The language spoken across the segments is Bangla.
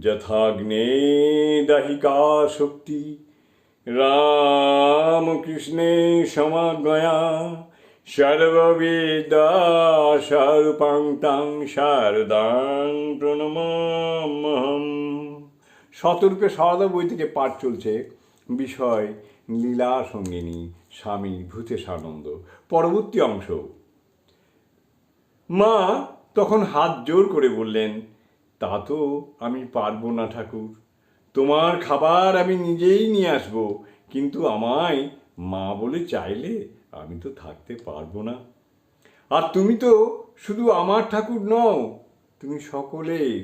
যথাগ্নে দাহিকা শক্তি। রামকৃষ্ণে সমাগয়া। সর্ববেদা সারূপাং শারদাং প্রণমামহম শতরূপে সারদা বই থেকে পাঠ চলছে বিষয় লীলা সঙ্গিনী স্বামী ভূতেশানন্দ। পরবর্তী অংশ। মা তখন হাত জোর করে বললেন তা তো আমি পারব না, ঠাকুর। তোমার খাবার আমি নিজেই নিয়ে আসব, কিন্তু আমায় মা বলে চাইলে আমি তো থাকতে পারব না। আর তুমি তো শুধু আমার ঠাকুর নও, তুমি সকলের।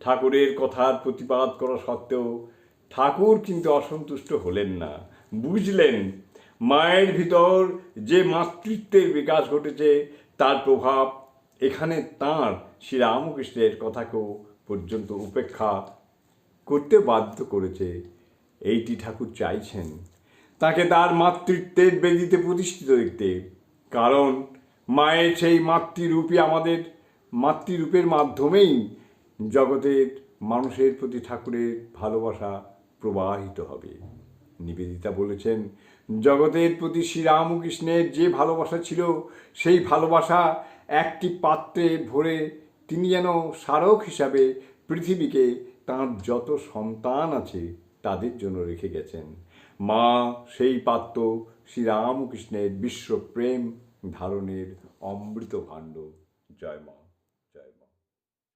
ঠাকুরের কথার প্রতিবাদ করা সত্ত্বেও ঠাকুর কিন্তু অসন্তুষ্ট হলেন না। বুঝলেন, মায়ের ভিতর যে মাতৃত্বের বিকাশ ঘটেছে, তার প্রভাব এখানে তাঁর শ্রীরামকৃষ্ণের কথাকেও পর্যন্ত উপেক্ষা করতে বাধ্য করেছে। এইটি ঠাকুর চাইছেন। তাকে তার মাতৃত্বের বেদিতে প্রতিষ্ঠিত দেখতে। কারণ মায়ের সেই মাতৃরূপই আমাদের মাতৃরূপের মাধ্যমেই জগতের মানুষের প্রতি ঠাকুরের ভালোবাসা প্রবাহিত হবে। নিবেদিতা বলেছেন, জগতের প্রতি শ্রীরামকৃষ্ণের যে ভালোবাসা ছিল, সেই ভালোবাসা একটি পাত্রে ভরে তিনি যেন স্মারক হিসাবে পৃথিবীকে তাঁর যত সন্তান আছে তাদের জন্য রেখে গেছেন। মা সেই পাত্র শ্রীরামকৃষ্ণের বিশ্বপ্রেম ধারণের অমৃত ভাণ্ড জয় মা।